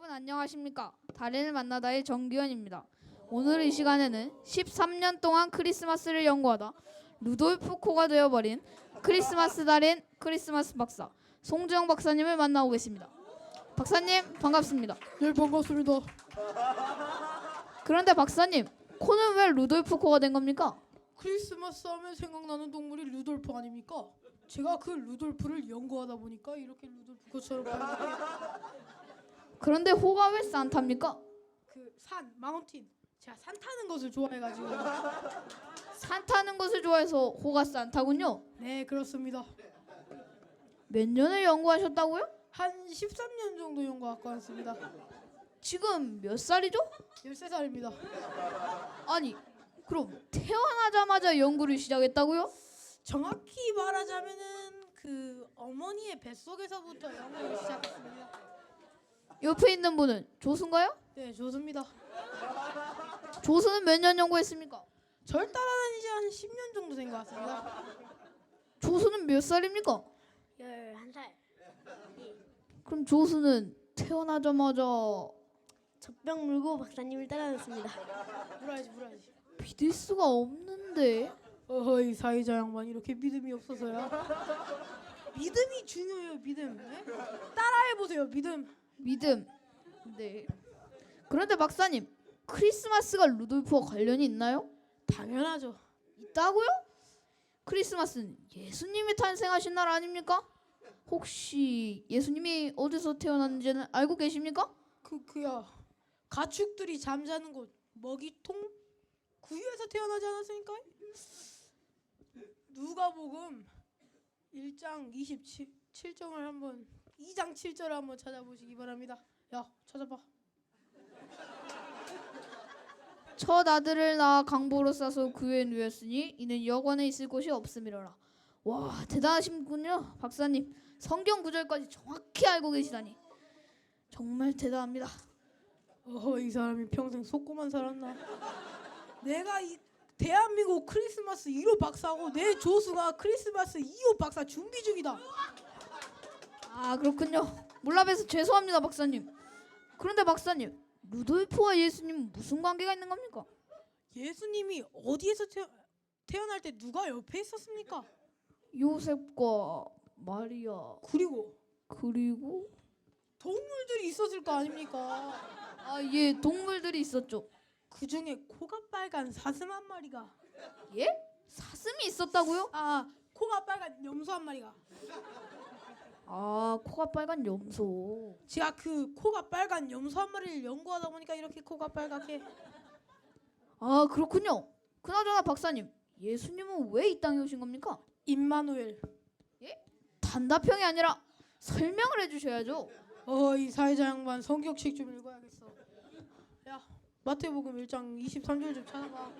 여러분 안녕하십니까? 달인을 만나다의 정규현입니다. 오늘 이 시간에는 13년 동안 크리스마스를 연구하다 루돌프 코가 되어버린 크리스마스 달인 크리스마스 박사 송주영 박사님을 만나보겠습니다. 박사님 반갑습니다. 네 반갑습니다. 그런데 박사님 코는 왜 루돌프 코가 된 겁니까? 크리스마스 하면 생각나는 동물이 루돌프 아닙니까? 제가 그 루돌프를 연구하다 보니까 이렇게 루돌프 것처럼 그런데 호가 왜 산타입니까? 그 산 마운틴 제가 산 타는 것을 좋아해가지고 산 타는 것을 좋아해서 호가 산타군요. 네 그렇습니다. 몇 년을 연구하셨다고요? 한 13년 정도 연구하고 왔습니다. 지금 몇 살이죠? 13살입니다. 아니 그럼 태어나자마자 연구를 시작했다고요? 정확히 말하자면은 그 어머니의 뱃속에서부터 연구를 시작했습니다. 옆에 있는 분은 조수인가요? 네 좋습니다. 조수는 몇 년 연구했습니까? 절 따라다니지 한 10년 정도 된 것 같습니다. 조수는 몇 살입니까? 11살 그럼 조수는 태어나자마자 젖병 물고 박사님을 따라다녔습니다 물어야지 물어야지. 믿을 수가 없는데 어허이 사회자 양반 이렇게 믿음이 없어서요. 믿음이 중요해요 믿음. 네? 따라해 보세요 믿음. 믿음 네 그런데 박사님 크리스마스가 루돌프와 관련이 있나요? 당연하죠. 있다고요? 크리스마스는 예수님이 탄생하신 날 아닙니까? 혹시 예수님이 어디서 태어났는지는 알고 계십니까? 그 그야 가축들이 잠자는 곳 먹이통 구유에서 태어나지 않았습니까? 누가복음 1장 27절을 한번 2장 7절을 한번 찾아보시기 바랍니다. 야 찾아봐. 첫 아들을 낳아 강보로 싸서 그에 누였으니 이는 여관에 있을 곳이 없음이로라. 와 대단하신군요 박사님. 성경 구절까지 정확히 알고 계시다니 정말 대단합니다. 어허 이 사람이 평생 속고만 살았나? 내가 이 대한민국 크리스마스 1호 박사고 내 조수가 크리스마스 2호 박사 준비 중이다. 아 그렇군요. 몰라봬서 죄송합니다 박사님. 그런데 박사님 루돌프와 예수님은 무슨 관계가 있는 겁니까? 예수님이 어디에서 태어, 태어날 때 누가 옆에 있었습니까? 요셉과 마리아 그리고 그리고 동물들이 있었을 거 아닙니까? 아 예 동물들이 있었죠. 그 중에 코가 빨간 사슴 한 마리가 예? 사슴이 있었다고요? 아 코가 빨간 염소 한 마리가 아 코가 빨간 염소. 제가 그 코가 빨간 염소 한 마리를 연구하다 보니까 이렇게 코가 빨갛게 아 그렇군요. 그나저나 박사님 예수님은 왜 이 땅에 오신 겁니까? 임마누엘 단답형이 아니라 설명을 해주셔야죠. 어이 사회자 양반 성격책 좀 읽어야겠어 야 마태복음 1장 23절 좀 찾아봐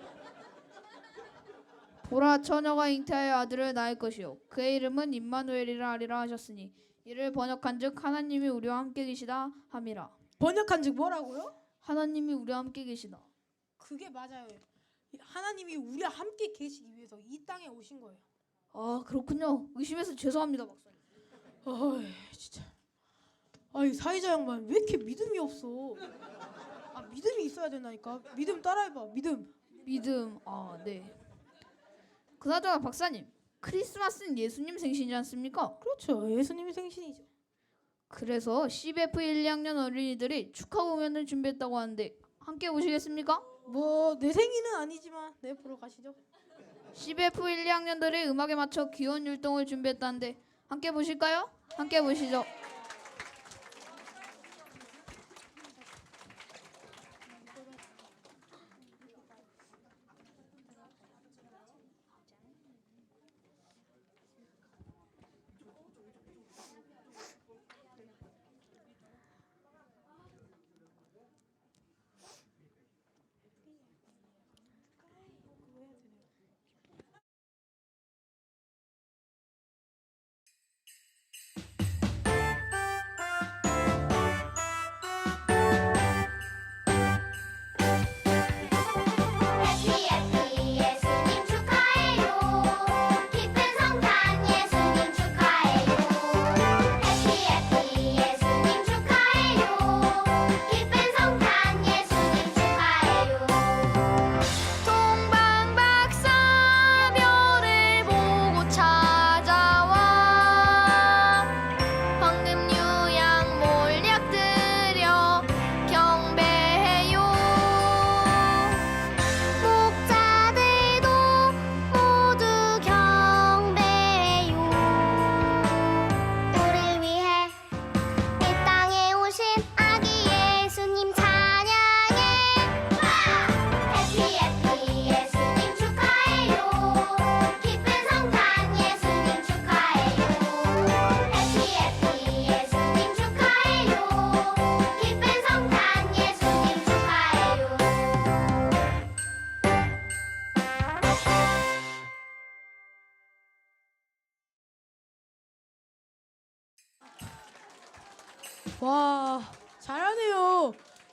보라 처녀가 잉태하여 아들을 낳을 것이요 그의 이름은 임마누엘이라 하리라 하셨으니 이를 번역한즉 하나님이 우리와 함께 계시다 함이라. 번역한 즉 뭐라고요? 하나님이 우리와 함께 계시다. 그게 맞아요 하나님이 우리와 함께 계시기 위해서 이 땅에 오신 거예요 아 그렇군요. 의심해서 죄송합니다 박사님. 어이 진짜 아이 사회자 양반 왜 이렇게 믿음이 없어 아 믿음이 있어야 된다니까 믿음 따라해봐 믿음 믿음 아 네. 그나저나 박사님 크리스마스는 예수님 생신이지 않습니까? 그렇죠 예수님이 생신이죠 그래서 CBF 1, 2학년 어린이들이 축하 공연을 준비했다고 하는데 함께 보시겠습니까? 뭐 내 생일은 아니지만 네 보러 가시죠 CBF 1, 2학년들이 음악에 맞춰 귀여운 율동을 준비했다는데 함께 보실까요? 함께 보시죠.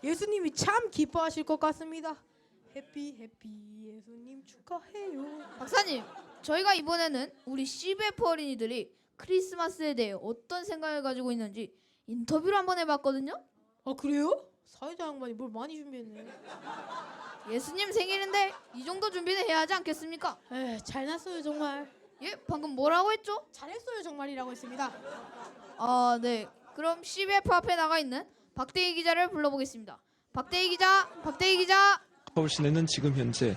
예수님이 참 기뻐하실 것 같습니다. 해피 해피 예수님 축하해요. 박사님, 저희가 이번에는 우리 CBF 어린이들이 크리스마스에 대해 어떤 생각을 가지고 있는지 인터뷰를 한번 해봤거든요. 아 그래요? 사회자 양반이 뭘 많이 준비했네. 예수님 생일인데 이 정도 준비는 해야 하지 않겠습니까? 에 잘났어요 정말. 예, 방금 뭐라고 했죠? 잘했어요 정말이라고 했습니다. 아, 네. 그럼 CBF 앞에 나가 있는 박대희 기자를 불러보겠습니다. 박대희 기자, 박대희 기자. 서울 시내는 지금 현재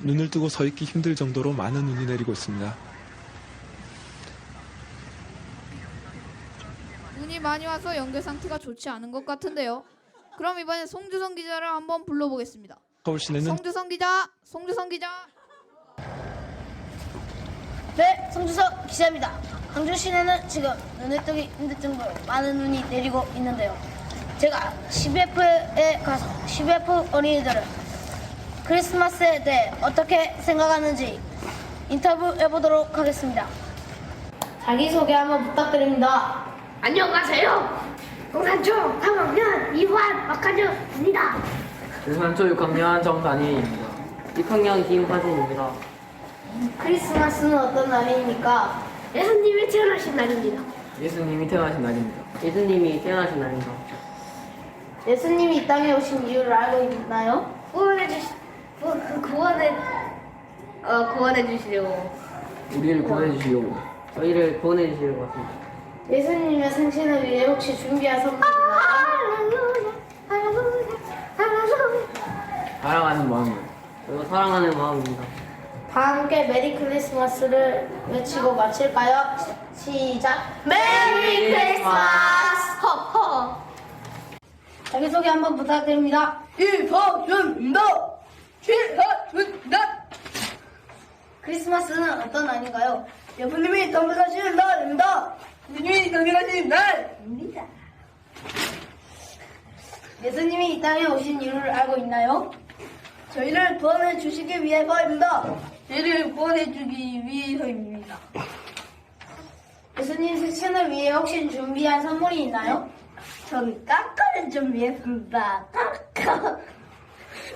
눈을 뜨고 서 있기 힘들 정도로 많은 눈이 내리고 있습니다. 눈이 많이 와서 연결 상태가 좋지 않은 것 같은데요. 그럼 이번엔 송주성 기자를 한번 불러보겠습니다. 서울 시내는 송주성 기자, 송주성 기자. 네, 송주석 기자입니다. 광주 시내는 지금 눈에 뜨기 힘들 정도로 많은 눈이 내리고 있는데요. 제가 CBF에 가서 CBF 어린이들은 크리스마스에 대해 어떻게 생각하는지 인터뷰해 보도록 하겠습니다. 자기소개 한번 부탁드립니다. 안녕하세요. 동산초 3학년 이환 박하주입니다. 부산초 6학년 정단희입니다. 6학년 김화진입니다. 크리스마스는 어떤 날입니까? 예수님이 태어나신 날입니다. 예수님이 태어나신 날입니다. 예수님이 태어나신 날입니다. 예수님이 이 땅에 오신 이유를 알고 있나요? 구원해 주시, 구, 그 구원해, 어, 구원해 주시려고. 우리를 구원해 주시려고 저희를 구원해 주시려고 왔습니다. 예수님의 생신을 위해 혹시 준비한 선물 있나요? 할렐루야, 할렐루야, 할렐루야. 사랑하는 마음이요. 저희가 사랑하는 마음입니다. 다 함께 메리 크리스마스를 외치고 마칠까요? 시작! 메리 크리스마스! 허허. 자기소개 한번 부탁드립니다. 이퍼준다 최하준다 크리스마스는 어떤 날인가요? 예수님이 동생하시는 날입니다. 예수님이 동생하시는 날입니다. 예수님이 이 땅에 오신 이유를 알고 있나요? 저희를 구원해 주시기 위해서입니다. 저희를 구원해 주기 위해서입니다. 예수님 생신을 위해 혹시 준비한 선물이 있나요? 저는 깎아를 준비했습니다. 깎아.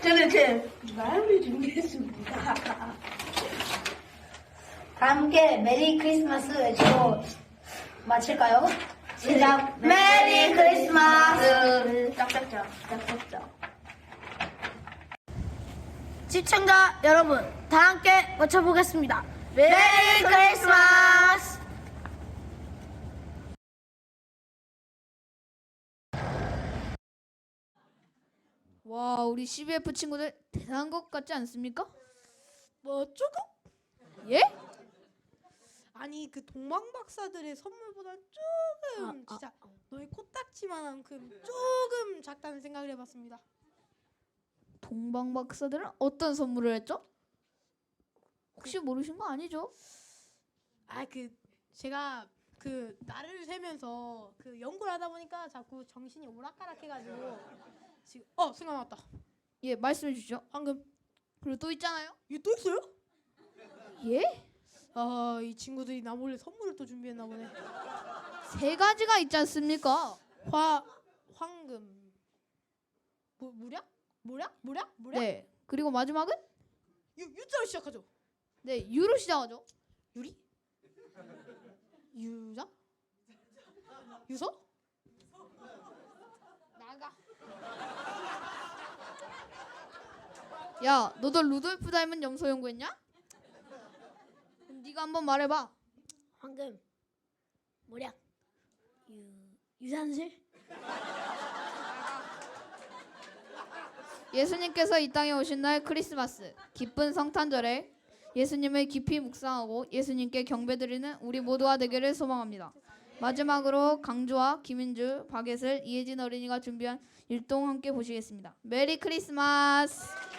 저는 제 마음을 준비했습니다. 다 함께 메리 크리스마스 외치고 마칠까요? 시작! 메리 크리스마스! 짝짝짝, 짝짝짝. 시청자 여러분, 다 함께 외쳐보겠습니다. 메리 크리스마스! 와, 우리 CBF 친구들 대단한 것 같지 않습니까? 뭐 조금? 예? 아니 그 동방 박사들의 선물보다 조금 진짜 너의 코딱지만큼 조금 작다는 생각을 해봤습니다. 동방 박사들은 어떤 선물을 했죠? 혹시 모르신 거 아니죠? 아 그 제가 그 나를 세면서 그 연구를 하다 보니까 자꾸 정신이 오락가락해가지고 지금 어 생각 났다. 예, 말씀해 주시죠. 방금 그리고 또 있잖아요. 이게 또 있어요? 예? 아 이 친구들이 나 몰래 선물을 또 준비했나 보네. 세 가지가 있지 않습니까? 화 황금 뭐 무략 무략 무략 무략 네. 그리고 마지막은 유 유자로 시작하죠. 네, 유로 시작하죠. 유리 유자 유서 나가. 야, 너도 루돌프 닮은 염소 연구했냐? 그럼 네가 한번 말해봐. 황금, 모략, 유, 유산슬. 예수님께서 이 땅에 오신 날 크리스마스 기쁜 성탄절에 예수님을 깊이 묵상하고 예수님께 경배드리는 우리 모두가 되기를 소망합니다. 마지막으로 강주와 김인주, 박예슬, 이혜진 어린이가 준비한 율동 함께 보시겠습니다. 메리 크리스마스.